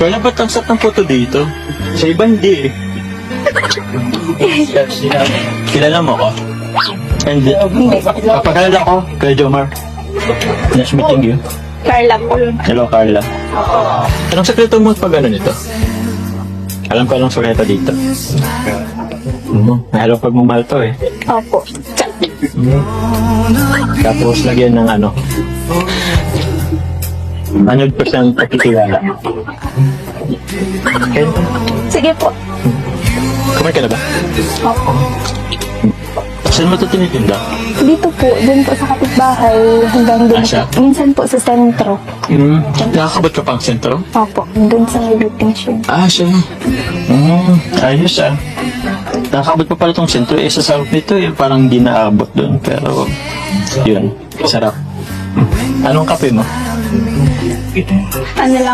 Kaya ba't ang sarap ng photo dito? Sa iba hindi eh. Kilala mo ko? Hindi. Kapagkalala ko, kay Jomar. Nice meeting you. Carla po. Hello, Carla. Anong sekreto mo pag ano nito? Alam ko anong sekreto dito. Mm, mahalo pag mamahal to eh. Opo. Tapos lagyan ng ano. 100% pagkikilala. Okay. Sige po. Kumain ka na ba? Opo. Saan mo ito tinitinda? Dito po, dun po sa kapitbahay, hanggang dun Ah, siya? po. Minsan po sa sentro. Hmm. Nakakabot ka pang sentro? Opo, dun sa may waiting shed. Ah, siya. Hmm. Ayos ah. Nakakabot pa pala itong sentro. Eh, sa sarap nito eh. Parang di naabot doon. Pero, yun. Sarap. Anong kape mo? Ano lang